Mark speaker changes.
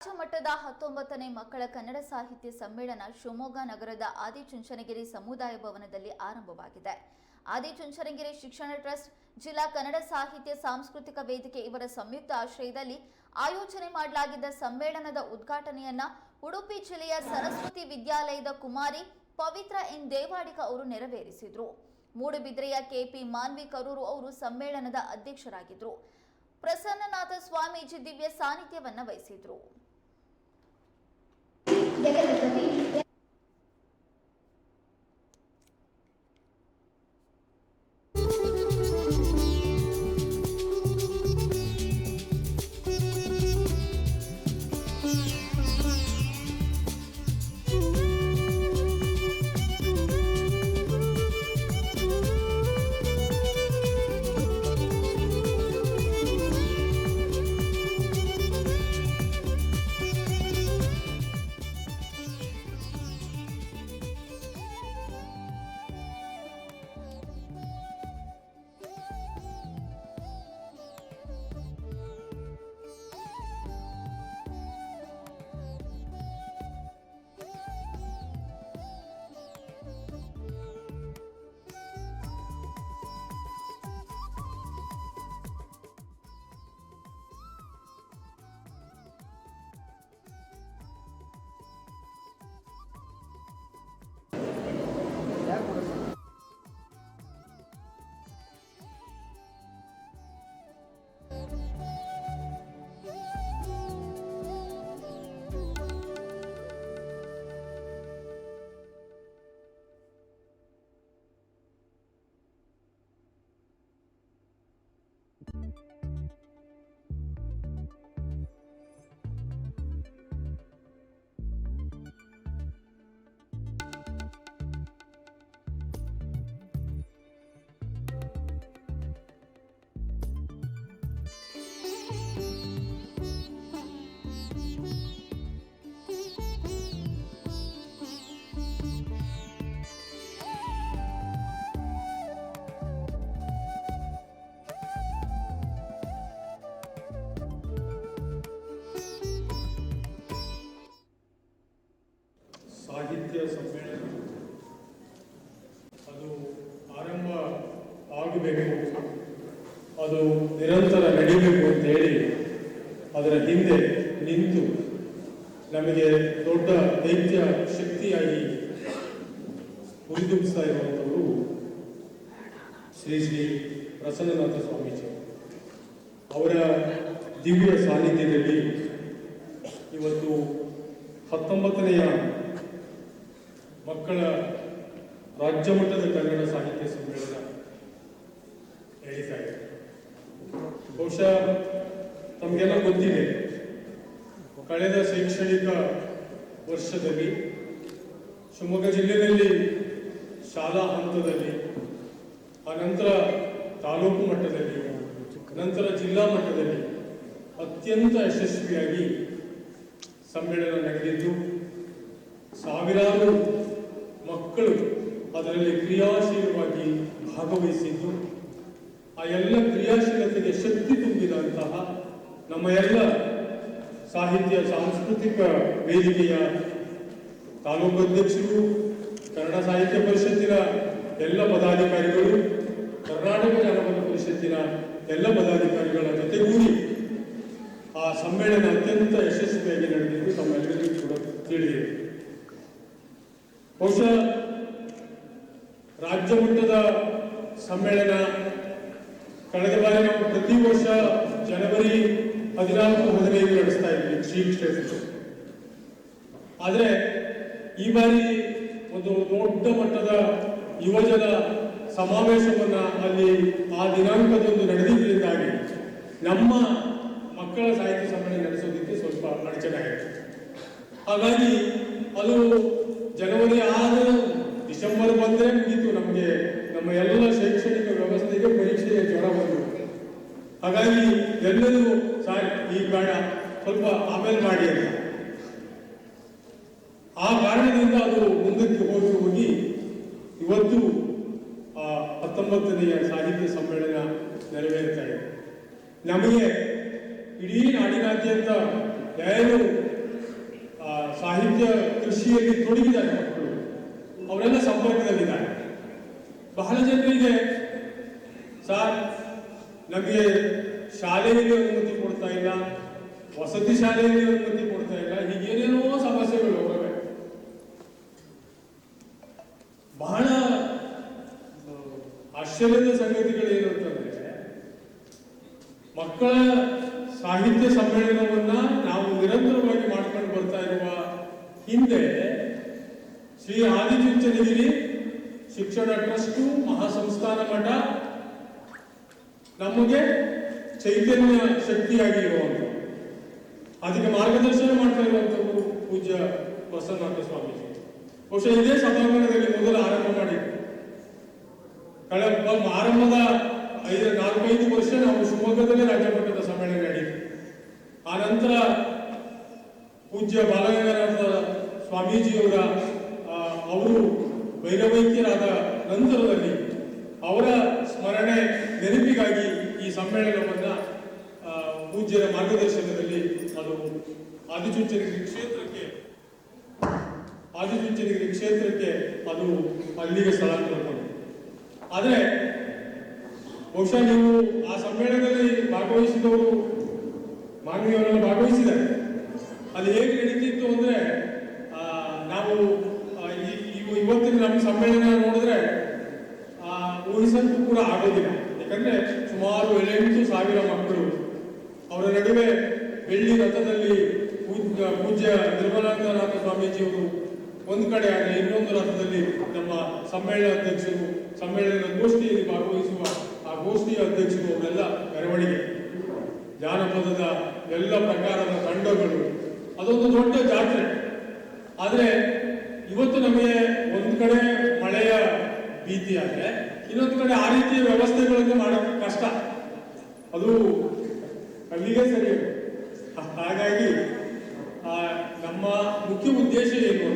Speaker 1: ರಾಜ್ಯ ಮಟ್ಟದ ಹತ್ತೊಂಬತ್ತನೇ ಮಕ್ಕಳ ಕನ್ನಡ ಸಾಹಿತ್ಯ ಸಮ್ಮೇಳನ ಶಿವಮೊಗ್ಗ ನಗರದ ಆದಿಚುಂಚನಗಿರಿ ಸಮುದಾಯ ಭವನದಲ್ಲಿ ಆರಂಭವಾಗಿದೆ. ಆದಿಚುಂಚನಗಿರಿ ಶಿಕ್ಷಣ ಟ್ರಸ್ಟ್, ಜಿಲ್ಲಾ ಕನ್ನಡ ಸಾಹಿತ್ಯ ಸಾಂಸ್ಕೃತಿಕ ವೇದಿಕೆ ಇವರ ಸಂಯುಕ್ತ ಆಶ್ರಯದಲ್ಲಿ ಆಯೋಜನೆ ಮಾಡಲಾಗಿದ್ದ ಸಮ್ಮೇಳನದ ಉದ್ಘಾಟನೆಯನ್ನ ಉಡುಪಿ ಜಿಲ್ಲೆಯ ಸರಸ್ವತಿ ವಿದ್ಯಾಲಯದ ಕುಮಾರಿ ಪವಿತ್ರ ಎನ್ ದೇವಾಡಿಗ ಅವರು ನೆರವೇರಿಸಿದ್ರು. ಮೂಡುಬಿದ್ರೆಯ ಕೆಪಿ ಮಾನ್ವಿ ಕರೂರು ಅವರು ಸಮ್ಮೇಳನದ ಅಧ್ಯಕ್ಷರಾಗಿದ್ರು. ಪ್ರಸನ್ನನಾಥ ಸ್ವಾಮೀಜಿ ದಿವ್ಯ ಸಾನ್ನಿಧ್ಯವನ್ನ ವಹಿಸಿದ್ರು.
Speaker 2: দেখে যেতে ಸಾಹಿತ್ಯ ಸಮ್ಮೇಳನ. ಅದು ಆರಂಭ ಆಗಬೇಕು. ಅದು ನಿರಂತರ ನಡೀಬೇಕು ಅಂತ ಹೇಳಿ ಅದರ ಹಿಂದೆ ನಿಂತು ನಮಗೆ ದೊಡ್ಡ ದೈತ್ಯ ಶಕ್ತಿಯಾಗಿ ಹುರಿದುಂಬಿಸ್ತಾ ಇರುವಂಥವರು ಶ್ರೀ ಶ್ರೀ ಪ್ರಸನ್ನನಾಥ ಸ್ವಾಮೀಜಿ. ಅವರ ದಿವ್ಯ ಸಾನ್ನಿಧ್ಯದಲ್ಲಿ ಇವತ್ತು ಹತ್ತೊಂಬತ್ತನೆಯ ಮಕ್ಕಳ ರಾಜ್ಯ ಮಟ್ಟದ ಕನ್ನಡ ಸಾಹಿತ್ಯ ಸಮ್ಮೇಳನ ನಡೀತಾ ಇದೆ. ಬಹುಶಃ ತಮಗೆಲ್ಲ ಗೊತ್ತಿದೆ, ಕಳೆದ ಶೈಕ್ಷಣಿಕ ವರ್ಷದಲ್ಲಿ ಶಿವಮೊಗ್ಗ ಜಿಲ್ಲೆಯಲ್ಲಿ ಶಾಲಾ ಹಂತದಲ್ಲಿ, ಅನಂತರ ತಾಲೂಕು ಮಟ್ಟದಲ್ಲಿ ನಂತರ ಜಿಲ್ಲಾ ಮಟ್ಟದಲ್ಲಿ ಅತ್ಯಂತ ಯಶಸ್ವಿಯಾಗಿ ಸಮ್ಮೇಳನ ನಡೆದಿದ್ದು, ಸಾವಿರಾರು ಮಕ್ಕಳು ಅದರಲ್ಲಿ ಕ್ರಿಯಾಶೀಲವಾಗಿ ಭಾಗವಹಿಸಿದ್ದು, ಆ ಎಲ್ಲ ಕ್ರಿಯಾಶೀಲತೆಗೆ ಶಕ್ತಿ ತುಂಬಿದಂತಹ ನಮ್ಮ ಎಲ್ಲ ಸಾಹಿತ್ಯ, ಸಾಂಸ್ಕೃತಿಕ ವೇದಿಕೆಯ ತಾಲೂಕು ಅಧ್ಯಕ್ಷರು, ಕನ್ನಡ ಸಾಹಿತ್ಯ ಪರಿಷತ್ತಿನ ಎಲ್ಲ ಪದಾಧಿಕಾರಿಗಳು, ಕರ್ನಾಟಕ ಜಾನಪದ ಪರಿಷತ್ತಿನ ಎಲ್ಲ ಪದಾಧಿಕಾರಿಗಳ ಜೊತೆಗೂಡಿ ಆ ಸಮ್ಮೇಳನ ಅತ್ಯಂತ ಯಶಸ್ವಿಯಾಗಿ ನಡೆದಿದ್ದು ತಮ್ಮೆಲ್ಲರಿಗೂ ಕೂಡ ತಿಳಿದಿದೆ ಬಹುಶಃ ಸಮ್ಮೇಳನ ಕಳೆದ ಬಾರಿ ನಾವು ಪ್ರತಿ ವರ್ಷ ಜನವರಿ ಹದಿನಾಲ್ಕು, ಹದಿನೈದು ನಡೆಸ್ತಾ ಇದ್ವಿ ಶ್ರೀ ಕ್ಷೇತ್ರ ಆದರೆ ಈ ಬಾರಿ ಒಂದು ದೊಡ್ಡ ಮಟ್ಟದ ಯುವಜನ ಸಮಾವೇಶವನ್ನ ಅಲ್ಲಿ ಆ ದಿನಾಂಕದಂದು ನಡೆದಿದ್ದರಿಂದಾಗಿ ನಮ್ಮ ಮಕ್ಕಳ ಸಾಹಿತ್ಯ ಸಮ್ಮೇಳನ ನಡೆಸೋದಕ್ಕೆ ಸ್ವಲ್ಪ ಆಗಿದೆ ಹಾಗಾಗಿ ಅದು ಜನವರಿ ಆದ ಡಿಸೆಂಬರ್ ನಡೀತು ನಮಗೆ ನಮ್ಮ ಎಲ್ಲ ಶೈಕ್ಷಣಿಕ ವ್ಯವಸ್ಥೆಗೆ ಪರೀಕ್ಷೆಯ ಜ್ವರ ಬಂತು ಹಾಗಾಗಿ ಎಲ್ಲರೂ ಸಾರ್ ಈ ಕಾರಣ ಸ್ವಲ್ಪ ಆಮೇಲೆ ಮಾಡಿ ಅಂತ. ಆ ಕಾರಣದಿಂದ ಅದು ಮುಂದಕ್ಕೆ ಹೋಗಿ ಹೋಗಿ ಇವತ್ತು, ಆ, ಹತ್ತೊಂಬತ್ತನೆಯ ಸಾಹಿತ್ಯ ಸಮ್ಮೇಳನ ನೆರವೇರ್ತಾ ಇದೆ. ನಮಗೆ ಇಡೀ ನಾಡಿನಾದ್ಯಂತ ಯಾರು ಸಾಹಿತ್ಯ ಕೃಷಿಯಲ್ಲಿ ತೊಡಗಿದ್ದಾರೆ. ಅವರೆಲ್ಲ ಸಂಪರ್ಕದಲ್ಲಿದ್ದಾರೆ. ಬಹಳ ಜನರಿಗೆ ಸರ್, ನಮಗೆ ಶಾಲೆಯಲ್ಲಿ ಅನುಮತಿ ಕೊಡ್ತಾ ಇಲ್ಲ, ವಸತಿ ಶಾಲೆಯಲ್ಲಿ ಅನುಮತಿ ಕೊಡ್ತಾ ಇಲ್ಲ, ಹೀಗೇನೇನೋ ಸಮಸ್ಯೆಗಳು ಹೋಗಬೇಕು ಬಹಳ ಆಶ್ಚರ್ಯದ ಏನು ಅಂತಂದ್ರೆ ಮಕ್ಕಳ ಸಾಹಿತ್ಯ ಸಮ್ಮೇಳನವನ್ನ ನಾವು ನಿರಂತರವಾಗಿ ಮಾಡ್ಕೊಂಡು ಬರ್ತಾ ಇರುವ ಹಿಂದೆ ಶ್ರೀ ಆದಿಚುಂಚನಗಿರಿ ಶಿಕ್ಷಣ ಟ್ರಸ್ಟು, ಮಹಾಸಂಸ್ಥಾನ ಮಠ. ನಮಗೆ ಚೈತನ್ಯ ಶಕ್ತಿಯಾಗಿ ಇರುವಂತ ಅದಕ್ಕೆ ಮಾರ್ಗದರ್ಶನ ಮಾಡ್ತಾ ಇರುವಂತವರು ಪೂಜ್ಯ ಬಸವನಾಥ ಸ್ವಾಮೀಜಿ. ಬಹುಶಃ ಇದೇ ಸಭಾಂಗಣದಲ್ಲಿ ಮೊದಲು ಆರಂಭ ಮಾಡಿದ್ರು. ಕಳೆದ ಆರಂಭದ ಐದು, ನಾಲ್ಕೈದು ವರ್ಷ ನಾವು ಶಿವಮೊಗ್ಗದಲ್ಲೇ ರಾಜ್ಯ ಮಟ್ಟದ ಸಮ್ಮೇಳನ ನಡೆಯಿತು. ಆ ನಂತರ ಪೂಜ್ಯ ಬಾಲಗಂಗಾನಾಥ ಸ್ವಾಮೀಜಿಯವರ ಅವರು ವೈರವೈಕ್ಯರಾದ ನಂತರದಲ್ಲಿ ಅವರ ಸ್ಮರಣೆ ನೆನಪಿಗಾಗಿ ಈ ಸಮ್ಮೇಳನವನ್ನು ಪೂಜ್ಯರ ಮಾರ್ಗದರ್ಶನದಲ್ಲಿ ಅದು ಆದಿಚುಂಚನಗಿರಿ ಕ್ಷೇತ್ರಕ್ಕೆ ಆದಿಚುಂಚನಗಿರಿ ಕ್ಷೇತ್ರಕ್ಕೆ ಅದು ಅಲ್ಲಿಗೆ ಸ್ಥಳಾಂತರಗೊಂಡಿದೆ ಆದರೆ ಬಹುಶಃ ನೀವು ಆ ಸಮ್ಮೇಳನದಲ್ಲಿ ಭಾಗವಹಿಸಿದವರು ಮಾನವೀಯವರೆಲ್ಲ ಭಾಗವಹಿಸಿದ್ದಾರೆ. ಅದು ಹೇಗೆ ನಡೀತಿತ್ತು ಅಂದ್ರೆ ಸಮ್ಮೇಳನ ನೋಡಿದ್ರೆ ಆ, ಊಹಿಸಕ್ಕೂ ಕೂಡ ಆಗೋದಿಲ್ಲ. ಯಾಕಂದ್ರೆ ಸುಮಾರು ಏಳೆಂಟು ಸಾವಿರ ಮಕ್ಕಳು. ಅವರ ನಡುವೆ ಬೆಳ್ಳಿ ರಥದಲ್ಲಿ ಪೂಜ್ಯ ನಿರ್ಮಲಾನಂದನಾಥ ಸ್ವಾಮೀಜಿಯವರು ಒಂದು ಕಡೆ ಆದರೆ ಇನ್ನೊಂದು ರಥದಲ್ಲಿ ನಮ್ಮ ಸಮ್ಮೇಳನ ಅಧ್ಯಕ್ಷರು ಸಮ್ಮೇಳನದ ಗೋಷ್ಠಿಯಲ್ಲಿ ಭಾಗವಹಿಸುವ ಆ ಗೋಷ್ಠಿಯ ಅಧ್ಯಕ್ಷರು ಅವರೆಲ್ಲ ಮೆರವಣಿಗೆ. ಜಾನಪದದ ಎಲ್ಲ ಪ್ರಕಾರದ ತಂಡಗಳು. ಅದೊಂದು ದೊಡ್ಡ ಜಾತ್ರೆ. ಆದರೆ ಇವತ್ತು ನಮಗೆ ಒಂದು ಕಡೆ ಭೀತಿ ಆದರೆ ಇನ್ನೊಂದು ಕಡೆ ಆ ರೀತಿ ವ್ಯವಸ್ಥೆಗಳನ್ನು ಮಾಡೋದು ಕಷ್ಟ. ಅದು ಅಲ್ಲಿಗೆ ಸರಿ ಹಾಗಾಗಿ ನಮ್ಮ ಮುಖ್ಯ ಉದ್ದೇಶ ಏನು